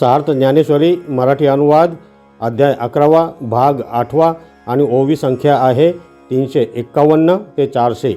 सार्थ ज्ञानेश्वरी मराठी अनुवाद अध्याय अकरावा भाग आठवा आणि ओवी संख्या आहे तीनशे एक्कावन्न ते चारशे.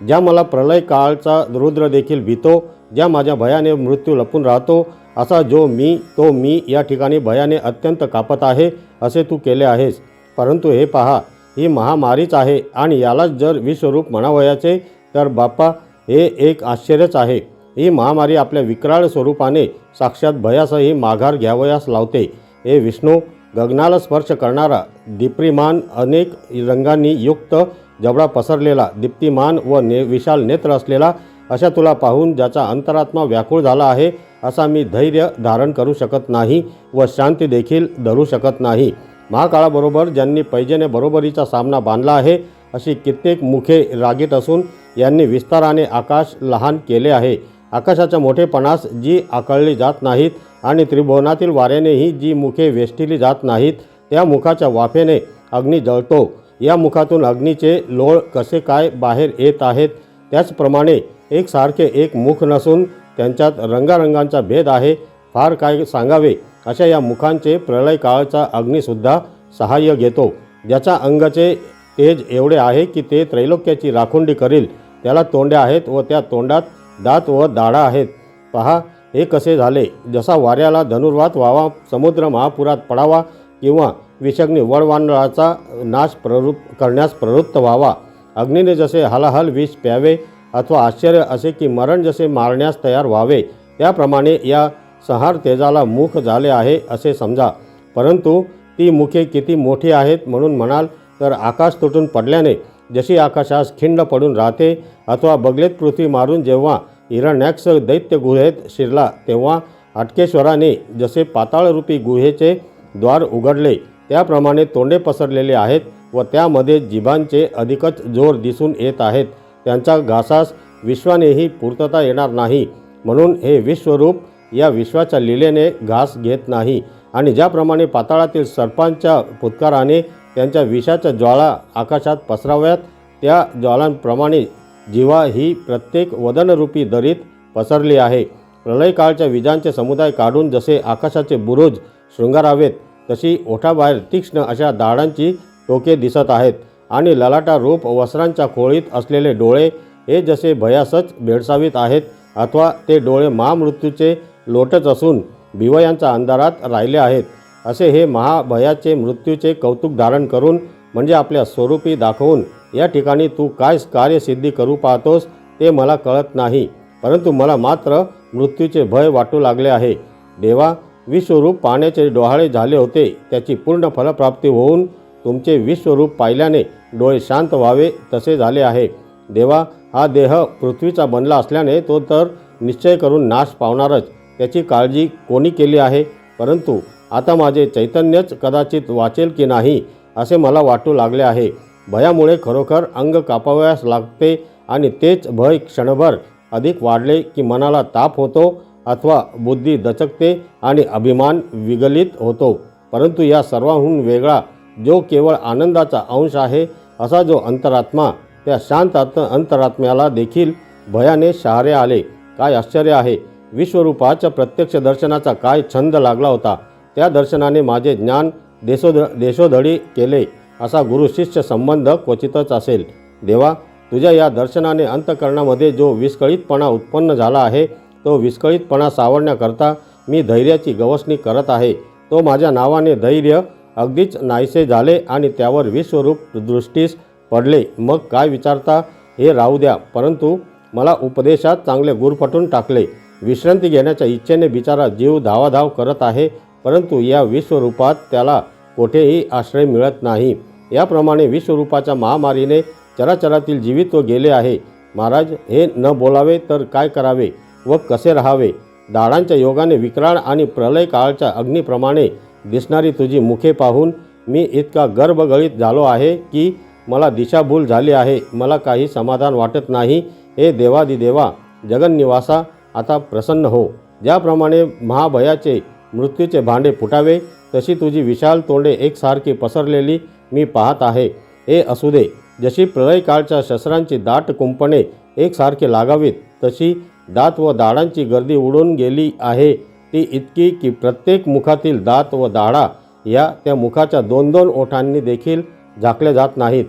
ज्या मला प्रलय काळचा रुद्र देखील भीतो ज्या माझ्या भयाने मृत्यू लपून राहतो असा जो मी तो मी या ठिकाणी भयाने अत्यंत कापत आहे असे तू केले आहेस. परंतु हे पहा ही महामारीच आहे आणि यालाच जर विश्वरूप म्हणावयाचे तर बाप्पा हे एक आश्चर्यच आहे. ही महामारी आपल्या विक्राळ स्वरूपाने साक्षात भयासही माघार घ्यावयास लावते. हे विष्णू गगनाला स्पर्श करणारा दीप्रिमान अनेक रंगांनी युक्त जबडा पसरलेला दीप्तिमान व ने विशाल नेत्र असलेला अशा तुला पाहून ज्याचा अंतरात्मा व्याकुळ झाला आहे असा मी धैर्य धारण करू शकत नाही व शांती देखील धरू शकत नाही. महाकाळाबरोबर ज्यांनी पैजेने बरोबरीचा सामना बांधला आहे अशी कित्येक मुखे रागीत असून यांनी विस्ताराने आकाश लहान केले आहे. आकाशाच्या मोठेपणास जी आकळली जात नाहीत आणि त्रिभुवनातील वाऱ्यानेही जी मुखे वेष्टिली जात नाहीत त्या मुखाच्या वाफेने अग्नी जळतो. या मुखातून अग्नीचे लोळ कसे काय बाहेर येत आहेत त्याचप्रमाणे एकसारखे एक मुख नसून त्यांच्यात रंगारंगांचा भेद आहे फार काय सांगावे अशा या मुखांचे प्रलय काळचा अग्निसुद्धा सहाय्य घेतो. ज्याच्या अंगाचे तेज एवढे आहे की ते त्रैलोक्याची राखुंडी करील त्याला तोंड्या आहेत व त्या तोंडात दात व दाढा आहेत. पहा हे कसे झाले? जसा वाऱ्याला धनुर्वात व्हावा समुद्र महापुरात पडावा किंवा विषग्नी वडवांडळाचा नाश प्रवृत्त करण्यास प्रवृत्त व्हावा. अग्नीने जसे हलाहल विष प्यावे अथवा आश्चर्य असे की मरण जसे मारण्यास तयार व्हावे त्याप्रमाणे या संहार तेजाला मुख झाले आहे असे समजा. परंतु ती मुखे किती मोठी आहेत म्हणून म्हणाल तर आकाश तुटून पडल्याने जशी आकाशास खिंड पडून राहते अथवा बगलेत पृथ्वी मारून जेव्हा हिरण्याक्ष दैत्य गुहेत शिरला तेव्हा अटकेश्वराने जसे पाताळरूपी गुहेचे द्वार उघडले त्याप्रमाणे तोंडे पसरलेले आहेत व त्यामध्ये जिभांचे अधिकच जोर दिसून येत आहेत. त्यांच्या घासास विश्वानेही पूर्तता येणार नाही. म्हणून हे विश्वरूप या विश्वाच्या लिलेने घास घेत नाही आणि ज्याप्रमाणे पाताळातील सर्पांच्या फुत्काराने त्यांच्या विषाच्या ज्वाळा आकाशात पसराव्यात. त्या ज्वालांप्रमाणे जीवा ही प्रत्येक वदनरूपी दरीत पसरली आहे. प्रलयकाळच्या विजांचे समुदाय काढून जसे आकाशाचे बुरुज शृंगारावेत तशी ओठाबाहेर तीक्ष्ण अशा दाडांची टोके दिसत आहेत आणि ललाटा रूप वस्त्रांच्या खोळीत असलेले डोळे हे जसे भयासच भेडसावीत आहेत अथवा ते डोळे महामृत्यूचे लोटच असून भिवयांच्या अंधारात राहिले आहेत. असे हे महाभयाचे मृत्यूचे कौतुक धारण करून म्हणजे आपल्या स्वरूपी दाखवून या ठिकाणी तू काय कार्यसिद्धी करू पाहतोस ते मला कळत नाही परंतु मला मात्र मृत्यूचे भय वाटू लागले आहे. देवा विश्वरूप पाण्याचे डोहाळे झाले होते त्याची पूर्ण फलप्राप्ती होऊन तुमचे विश्वरूप पाहिल्याने डोळे शांत व्हावे तसे झाले आहे. देवा हा देह पृथ्वीचा बनला असल्याने तो तर निश्चय करून नाश पावणारच त्याची काळजी कोणी केली आहे? परंतु आता माझे चैतन्यच कदाचित वाचेल की नाही असे मला वाटू लागले आहे. भयामुळे खरोखर अंग कापावयास लागते आणि तेच भय क्षणभर अधिक वाढले की मनाला ताप होतो अथवा बुद्धी दचकते आणि अभिमान विगलित होतो. परंतु या सर्वांहून वेगळा जो केवळ आनंदाचा अंश आहे असा जो अंतरात्मा त्या शांत आत अंतरात्म्याला देखील भयाने शहारे आले. काय आश्चर्य आहे विश्वरूपाच्या प्रत्यक्ष दर्शनाचा काय छंद लागला होता. त्या दर्शनाने माझे ज्ञान देशोध देशोधडी केले असा गुरुशिष्य संबंध क्वचितच असेल. देवा तुझ्या या दर्शनाने अंतकरणामध्ये जो विस्कळीतपणा उत्पन्न झाला आहे तो विस्कळीतपणा सावरण्याकरता मी धैर्याची गवसणी करत आहे. तो माझ्या नावाने धैर्य अगदीच नाहीसे झाले आणि त्यावर विश्वरूप दृष्टीस पडले. मग काय विचारता? हे राहू द्या. परंतु मला उपदेशात चांगले गुरफटून टाकले. विश्रांती घेण्याच्या इच्छेने बिचारा जीव धावाधाव करत आहे. परंतु या विश्वरूपात त्याला कोठेही आश्रय मिळत नाही. याप्रमाणे विश्वरूपाच्या महामारीने चराचरातील जीवित्व गेले आहे. महाराज हे न बोलावे तर काय करावे व कसे राहावे? दाडांच्या योगाने विक्राळ आणि प्रलय काळच्या अग्नीप्रमाणे दिसणारी तुझी मुखे पाहून मी इतका गर्भगळीत झालो आहे की मला दिशाभूल झाली आहे. मला काही समाधान वाटत नाही. हे देवादिदेवा जगन्निवासा आता प्रसन्न हो. ज्याप्रमाणे महाभयाचे मृत्यूचे भांडे फुटावे तशी तुझी विशाल तोंडे एकसारखी पसरलेली मी पाहत आहे. हे असू दे जशी प्रलयकाळच्या शस्त्रांची दाट कुंपणे एकसारखी लागावीत तशी दात व दाडांची गर्दी उडून गेली आहे. ती इतकी की प्रत्येक मुखातील दात व दाढा या त्या मुखाच्या दोन दोन ओठांनी देखील झाकले जात नाहीत.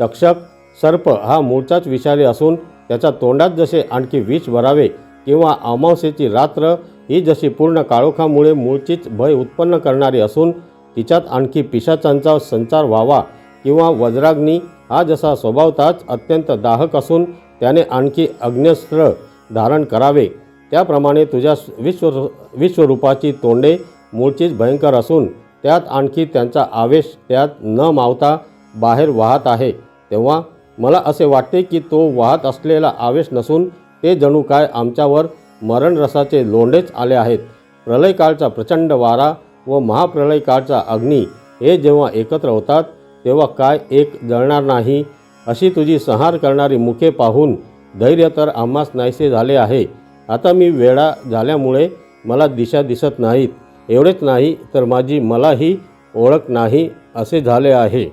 तक्षक सर्प हा मूळचाच विषारी असून त्याच्या तोंडात जसे आणखी विष भरावे किंवा अमावस्येची रात्र ही जशी पूर्ण काळोखामुळे मूळचीच भय उत्पन्न करणारी असून तिच्यात आणखी पिशाचांचा संचार व्हावा किंवा वज्राग्नी हा जसा स्वभावताच अत्यंत दाहक असून त्याने आणखी अग्न्यस्त्र धारण करावे. त्याप्रमाणे तुझ्या विश्व विश्वरूपाची तोंडे मूळचीच भयंकर असून त्यात आणखी त्यांचा आवेश त्यात न मावता बाहेर वाहत आहे. तेव्हा मला असे वाटते की तो वाहत असलेला आवेश नसून ते जणू काय आमच्यावर मरणरसाचे लोंढेच आले आहेत. प्रलयकाळचा प्रचंड वारा व महाप्रलयकाळचा अग्नी हे जेव्हा एकत्र होतात तेव्हा काय एक जळणार नाही अशी तुझी संहार करणारी मुखे पाहून धैर्य तर आम्हास नाहीसे झाले आहे. आता मी वेळा झाल्यामुळे मला दिशा दिसत नाहीत. एवढेच नाही तर माझी मलाही ओळख नाही असे झाले आहे.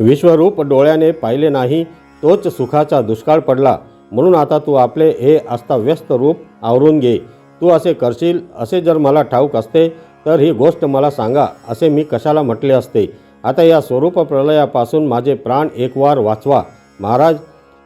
विश्वरूप डोळ्याने पाहिले नाही तोच सुखाचा दुष्काळ पडला. म्हणून आता तू आपले हे अस्ताव्यस्त रूप आवरून घे. तू असे करशील असे जर मला ठाऊक असते तर ही गोष्ट मला सांगा असे मी कशाला म्हटले असते? आता या स्वरूप प्रलयापासून माझे प्राण एकवार वाचवा. महाराज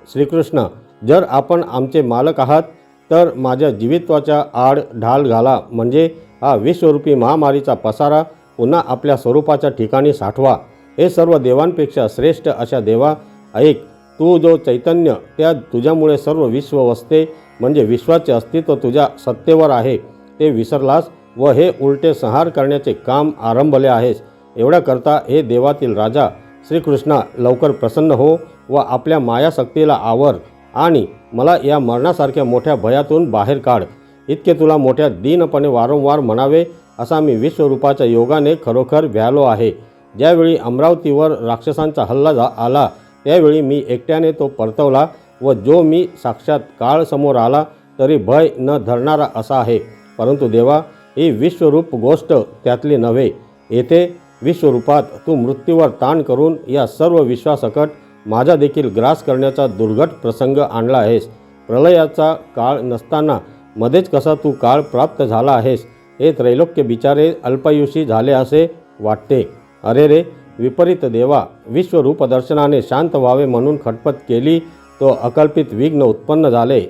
श्रीकृष्ण जर आपण आमचे मालक आहात तर माझ्या जीवित्वाच्या आड ढाल घाला. म्हणजे हा विश्वरूपी महामारीचा पसारा पुन्हा आपल्या स्वरूपाच्या ठिकाणी साठवा. हे सर्व देवांपेक्षा श्रेष्ठ अशा देवा ऐक तू जो चैतन्य त्या तुझ्यामुळे सर्व विश्व वसते म्हणजे विश्वाचे अस्तित्व तुझ्या सत्तेवर आहे ते विसरलास व हे उलटे संहार करण्याचे काम आरंभले आहेस. एवढ्याकरता हे देवातील राजा श्रीकृष्णा लवकर प्रसन्न हो व आपल्या मायाशक्तीला आवर आणि मला या मरणासारख्या मोठ्या भयातून बाहेर काढ. इतके तुला मोठ्या दीनपणे वारंवार म्हणावे असा मी विश्वरूपाच्या योगाने खरोखर भ्यालो आहे. ज्यावेळी अमरावतीवर राक्षसांचा हल्ला जा आला त्यावेळी मी एकट्याने तो परतवला व जो मी साक्षात काळ समोर आला तरी भय न धरणारा असा आहे. परंतु देवा ही विश्वरूप गोष्ट त्यातली नव्हे. येथे विश्वरूपात तू मृत्यूवर ताण करून या सर्व विश्वासकट माझा देखील ग्रास करण्याचा दुर्घट प्रसंग आणला आहेस. प्रलयाचा काळ नसताना मध्येच कसा तू काळ प्राप्त झाला आहेस हे त्रैलोक्य बिचारे अल्पायुषी झाले असे वाटते. अरे रे विपरीत देवा विश्वरूप दर्शनाने शांत व्हावे म्हणून खटपट केली तो अकल्पित विघ्न उत्पन्न झाले.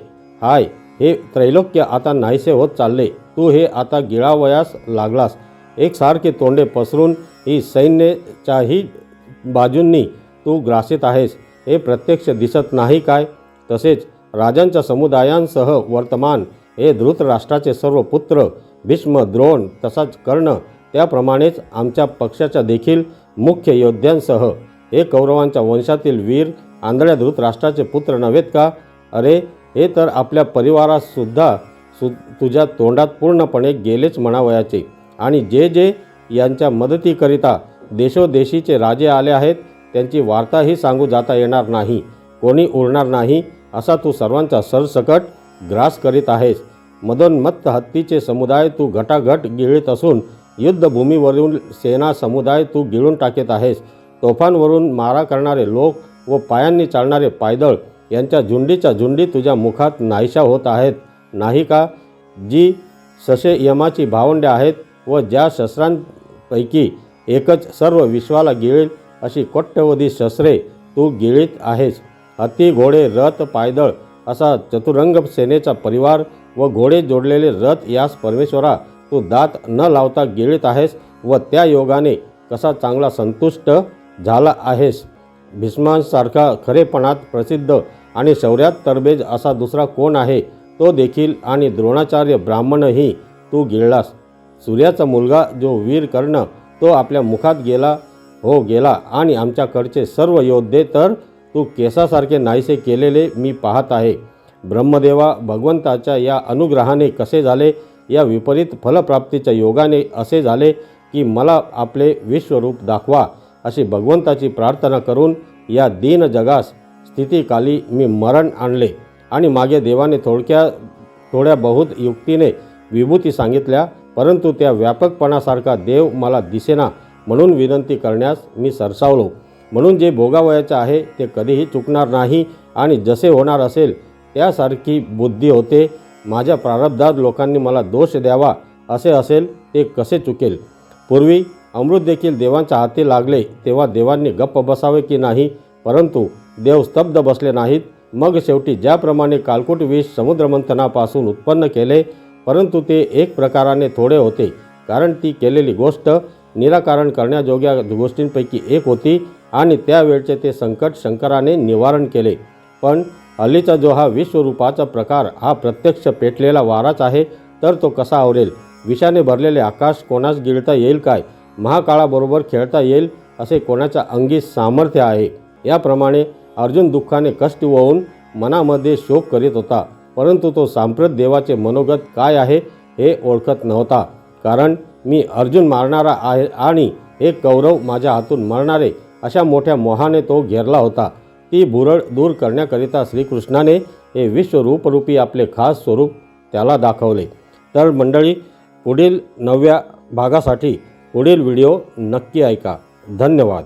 हाय हे त्रैलोक्य आता नाहीसे होत चालले. तू हे आता गिळावयास लागलास. एकसारखे तोंडे पसरून ही सैन्याच्याही बाजूंनी तू ग्रासित आहेस. हे प्रत्यक्ष दिसत नाही काय? तसेच राजांच्या समुदायांसह वर्तमान हे धृतराष्ट्राचे सर्व पुत्र भीष्म द्रोण तसाच कर्ण त्याप्रमाणेच आमच्या पक्षाच्या देखील मुख्य योद्ध्यांसह हे कौरवांच्या वंशातील वीर आंधळ्या धृत राष्ट्राचे पुत्र नव्हेत का? अरे हे तर आपल्या परिवारासुद्धा सु तुझ्या तोंडात पूर्णपणे गेलेच म्हणावयाचे. आणि जे जे यांच्या मदतीकरिता देशोदेशीचे राजे आले आहेत त्यांची वार्ताही सांगू जाता येणार नाही. कोणी उरणार नाही असा तू सर्वांचा सरसकट ग्रास करीत आहेस. मदोन्मत्त हत्तीचे समुदाय तू घटाघट गिळीत असून युद्धभूमीवरून सेना समुदाय तू गिळून टाकीत आहेस. तोफांवरून मारा करणारे लोक व पायांनी चालणारे पायदळ यांच्या झुंडीच्या झुंडी तुझ्या मुखात नाहीशा होत आहेत. नाही का? जी ससे यमाची भावंडे आहेत व ज्या शस्त्रांपैकी एकच सर्व विश्वाला गिळेल अशी कोट्यवधी शस्त्रे तू गिळीत आहेस. हत्ती घोडे रथ पायदळ असा चतुरंग सेनेचा परिवार व घोडे जोडलेले रथ यास परमेश्वरा तू दात न लावता गिळीत आहेस व त्या योगाने कसा चांगला संतुष्ट झाला आहेस? भीष्मांसारखा खरेपणात प्रसिद्ध आणि शौर्यात तरबेज असा दुसरा कोण आहे? तो देखील आणि द्रोणाचार्य ब्राह्मणही तू गिळलास. सूर्याचा मुलगा जो वीर कर्ण तो आपल्या मुखात गेला हो गेला आणि आमच्याकडचे सर्व योद्धे तर तू केसासारखे नाहीसे केलेले मी पाहत आहे. ब्रह्मदेवा भगवंताच्या या अनुग्रहाने कसे झाले? या विपरीत फलप्राप्तीच्या योगाने असे झाले की मला आपले विश्वरूप दाखवा अशी भगवंताची प्रार्थना करून या दीन जगास स्थितीकाली मी मरण आणले आणि मागे देवाने थोडक्या थोड्या बहुत युक्तीने विभूती सांगितल्या परंतु त्या व्यापकपणासारखा देव मला दिसेना म्हणून विनंती करण्यास मी सरसावलो. म्हणून जे भोगावयाचे आहे ते कधीही चुकणार नाही आणि जसे होणार असेल त्यासारखी बुद्धी होते. माझ्या प्रारब्धात लोकांनी मला दोष द्यावा असे असेल ते कसे चुकेल? पूर्वी अमृत देखील देवांच्या हाती लागले तेव्हा देवांनी गप्प बसावे की नाही? परंतु देव स्तब्ध बसले नाहीत. मग शेवटी ज्याप्रमाणे कालकूट विष समुद्रमंथनापासून उत्पन्न केले परंतु ते एक प्रकाराने थोडे होते. कारण ती केलेली गोष्ट निराकरण करण्याजोग्या गोष्टींपैकी एक होती आणि त्यावेळचे ते संकट शंकराने निवारण केले. पण अल्लीचा जो हा विश्वरूपाचा प्रकार हा प्रत्यक्ष पेटलेला वाराच आहे तर तो कसा आवरेल? विषाने भरलेले आकाश कोणास गिळता येईल काय? महाकाळाबरोबर खेळता येईल असे कोणाच्या अंगी सामर्थ्य आहे? याप्रमाणे अर्जुन दुःखाने कष्ट होऊन मनामध्ये शोक करीत होता परंतु तो सांप्रत देवाचे मनोगत काय आहे हे ओळखत नव्हता. कारण मी अर्जुन मारणारा आहे आणि हे कौरव माझ्या हातून मरणारे अशा मोठ्या मोहाने तो घेरला होता. ती भुरळ दूर करण्याकरिता श्रीकृष्णाने हे विश्वरूपरूपी आपले खास स्वरूप त्याला दाखवले. तर मंडळी पुढील नवव्या भागासाठी पुढील व्हिडिओ नक्की ऐका. धन्यवाद.